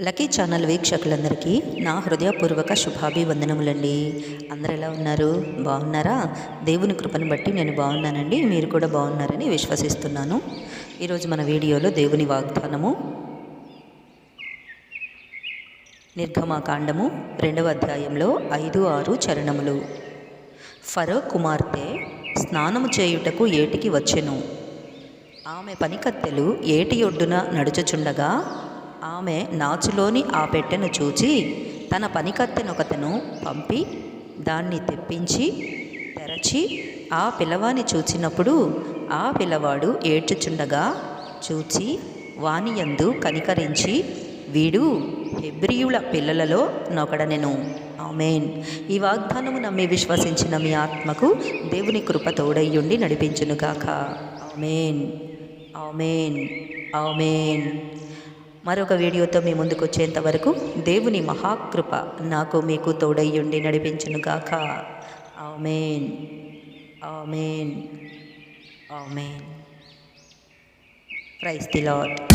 Lucky channel వీక్షకులందరికీ నా హృదయపూర్వక శుభాభివందనములండి. అందరు ఎలా ఉన్నారు? బాగున్నారా? దేవుని కృపను బట్టి నేను బాగున్నానండి. మీరు కూడా బాగున్నారని విశ్వసిస్తున్నాను. ఈరోజు మన వీడియోలో దేవుని వాగ్దానము నిర్గమాకాండము రెండవ అధ్యాయంలో ఐదు ఆరు చరణములు. ఫరో కుమార్తె స్నానము చేయుటకు ఏటికి వచ్చెను. ఆమె పనికత్తెలు ఏటి ఒడ్డున నడుచుచుండగా ఆమె నాచులోని ఆ పెట్టెను చూచి తన పనికత్తెనొకతను పంపి దాన్ని తెప్పించి తెరచి ఆ పిల్లవాని చూచినప్పుడు ఆ పిల్లవాడు ఏడ్చుచుండగా చూచి వానియందు కనికరించి వీడు హెబ్రియుల పిల్లలలో నొకడనెను. ఆమెన్. ఈ వాగ్దానము నమ్మి విశ్వసించిన మీ ఆత్మకు దేవుని కృప తోడయ్యుండి నడిపించునుగాక. ఆమెన్. ఆమెన్. ఆమెన్. మరొక వీడియోతో మీ ముందుకు వచ్చేంత వరకు దేవుని మహాకృప నాకు మీకు తోడయ్యుండి నడిపించునుగాక amen. Amen. Amen. Praise the Lord